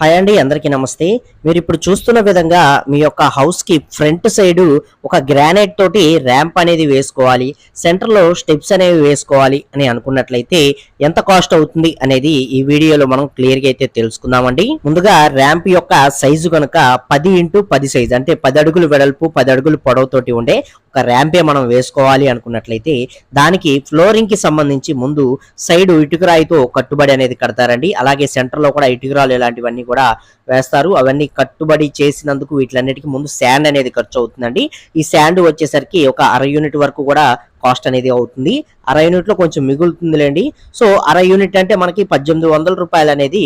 Hi అండి అందరికీ నమస్తే. మీరు ఇప్పుడు చూస్తున్న విధంగా మీ యొక్క హౌస్కి ఫ్రంట్ సైడు ఒక గ్రానైట్ తోటి ర్యాంప్ అనేది వేసుకోవాలి సెంటర్లో స్టెప్స్ అనేవి వేసుకోవాలి అని అనుకున్నట్లయితే ఎంత కాస్ట్ అవుతుంది అనేది ఈ వీడియోలో మనం క్లియర్గా అయితే తెలుసుకుందామండి. ముందుగా ర్యాంప్ యొక్క సైజు కనుక పది ఇంటూ పది సైజు అంటే పది అడుగులు వెడల్పు పది అడుగులు పొడవుతోటి ఉండే ఒక ర్యాంపే మనం వేసుకోవాలి అనుకున్నట్లయితే దానికి ఫ్లోరింగ్కి సంబంధించి ముందు సైడ్ ఇటుకరాయితో కట్టుబడి అనేది కడతారండి. అలాగే సెంటర్లో కూడా ఇటుకరాలు ఇలాంటివన్నీ కూడా వేస్తారు. అవన్నీ కట్టుబడి చేసినందుకు వీటిలన్నిటికీ ముందు శాండ్ అనేది ఖర్చు అవుతుందండి. ఈ శాండ్ వచ్చేసరికి ఒక అర యూనిట్ వరకు కూడా కాస్ట్ అనేది అవుతుంది. అర యూనిట్లో కొంచెం మిగులుతుందిలేండి. సో అర యూనిట్ అంటే మనకి పద్దెనిమిది వందల రూపాయలు అనేది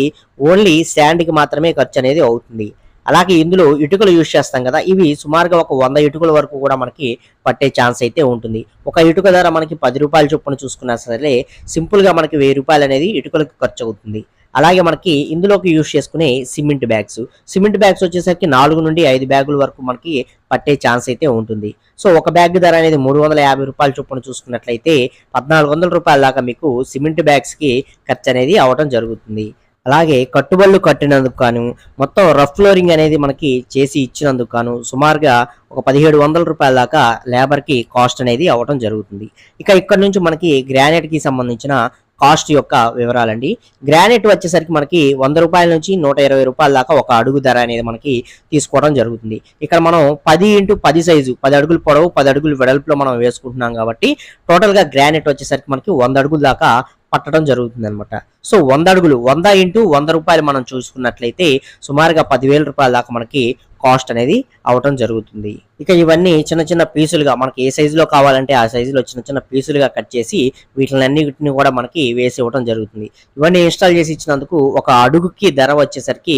ఓన్లీ శాండ్కి మాత్రమే ఖర్చు అనేది అవుతుంది. అలాగే ఇందులో ఇటుకలు యూజ్ చేస్తాం కదా ఇవి సుమారుగా ఒక వంద ఇటుకల వరకు కూడా మనకి పట్టే ఛాన్స్ అయితే ఉంటుంది. ఒక ఇటుక ధర మనకి పది రూపాయల చొప్పున చూసుకున్నా సరే సింపుల్గా మనకి వెయ్యి రూపాయలు అనేది ఇటుకలకు ఖర్చు అవుతుంది. అలాగే మనకి ఇందులోకి యూజ్ చేసుకునే సిమెంట్ బ్యాగ్స్ సిమెంట్ బ్యాగ్స్ వచ్చేసరికి నాలుగు నుండి ఐదు బ్యాగుల వరకు మనకి పట్టే ఛాన్స్ అయితే ఉంటుంది. సో ఒక బ్యాగ్ ధర అనేది మూడు వందల యాభై రూపాయల చొప్పున చూసుకున్నట్లయితే పద్నాలుగు వందల రూపాయల దాకా మీకు సిమెంట్ బ్యాగ్స్కి ఖర్చు అనేది అవటం జరుగుతుంది. అలాగే కట్టుబళ్ళు కట్టినందుకు గాను మొత్తం రఫ్ ఫ్లోరింగ్ అనేది మనకి చేసి ఇచ్చినందుకు గాను సుమారుగా ఒక పదిహేడు వందల రూపాయల దాకా లేబర్కి కాస్ట్ అనేది అవ్వటం జరుగుతుంది. ఇక ఇక్కడ నుంచి మనకి గ్రానైట్కి సంబంధించిన కాస్ట్ యొక్క వివరాలండి. గ్రానైట్ వచ్చేసరికి మనకి వంద రూపాయల నుంచి నూట ఇరవై రూపాయల దాకా ఒక అడుగు ధర అనేది మనకి తీసుకోవడం జరుగుతుంది. ఇక్కడ మనం పది ఇంటూ పది సైజు పది అడుగులు పొడవు పది అడుగులు వెడల్పులో మనం వేసుకుంటున్నాం కాబట్టి టోటల్గా గ్రానైట్ వచ్చేసరికి మనకి వంద అడుగుల దాకా పట్టడం జరుగుతుంది అనమాట సో వంద అడుగులు వంద ఇంటూ వంద రూపాయలు మనం చూసుకున్నట్లయితే సుమారుగా పదివేల రూపాయల దాకా మనకి కాస్ట్ అనేది అవటం జరుగుతుంది. ఇక ఇవన్నీ చిన్న చిన్న పీసులుగా మనకి ఏ సైజులో కావాలంటే ఆ సైజులో చిన్న చిన్న పీసులుగా కట్ చేసి వీటిని అన్నిటిని కూడా మనకి వేసి ఇవ్వడం జరుగుతుంది. ఇవన్నీ ఇన్స్టాల్ చేసి ఇచ్చినందుకు ఒక అడుగుకి ధర వచ్చేసరికి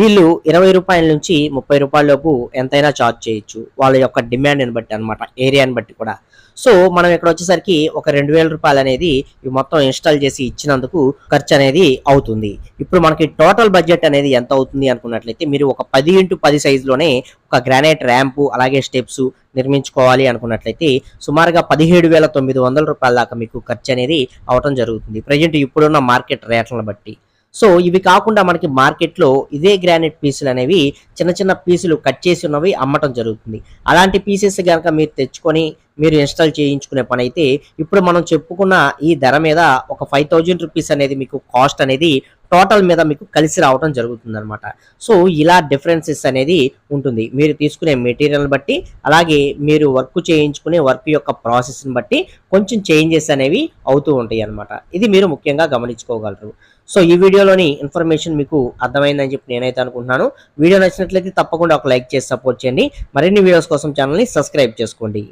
వీళ్ళు ఇరవై రూపాయల నుంచి ముప్పై రూపాయల లోపు ఎంతైనా చార్జ్ చేయొచ్చు. వాళ్ళ యొక్క డిమాండ్ని బట్టి అన్నమాట ఏరియాని బట్టి కూడా. సో మనం ఇక్కడ వచ్చేసరికి ఒక రెండు వేల రూపాయలు అనేది ఇవి మొత్తం ఇన్స్టాల్ చేసి ఇచ్చినందుకు ఖర్చు అనేది అవుతుంది. ఇప్పుడు మనకి టోటల్ బడ్జెట్ అనేది ఎంత అవుతుంది అనుకున్నట్లయితే మీరు ఒక పది ఇంటూ పది సైజులోనే ఒక గ్రానైట్ ర్యాంపు అలాగే స్టెప్స్ నిర్మించుకోవాలి అనుకున్నట్లయితే సుమారుగా పదిహేడు వేల తొమ్మిది వందల రూపాయల దాకా మీకు ఖర్చు అనేది అవటం జరుగుతుంది. ప్రజెంట్ ఇప్పుడున్న మార్కెట్ రేట్లను బట్టి. సో ఇవి కాకుండా మనకి మార్కెట్లో ఇదే గ్రానైట్ పీసులు అనేవి చిన్న చిన్న పీసులు కట్ చేసి ఉన్నవి అమ్మటం జరుగుతుంది. అలాంటి పీసెస్ కనుక మీరు తెచ్చుకొని మీరు ఇన్స్టాల్ చేయించుకునే పని అయితే ఇప్పుడు మనం చెప్పుకున్న ఈ ధర మీద ఒక ఫైవ్ థౌజండ్ రూపీస్ అనేది మీకు కాస్ట్ అనేది టోటల్ మీద మీకు కలిసి రావడం జరుగుతుంది అనమాట సో ఇలా డిఫరెన్సెస్ అనేది ఉంటుంది. మీరు తీసుకునే మెటీరియల్ బట్టి అలాగే మీరు వర్క్ చేయించుకునే వర్క్ యొక్క ప్రాసెస్ని బట్టి కొంచెం చేంజెస్ అనేవి అవుతూ ఉంటాయి అనమాట ఇది మీరు ముఖ్యంగా గమనించుకోగలరు. సో ఈ వీడియోలోని ఇన్ఫర్మేషన్ మీకు అర్థమైందని చెప్పి నేనైతే అనుకుంటున్నాను. వీడియో నచ్చినట్లయితే తప్పకుండా ఒక లైక్ చేసి సపోర్ట్ చేయండి. మరిన్ని వీడియోస్ కోసం ఛానల్ని సబ్స్క్రైబ్ చేసుకోండి.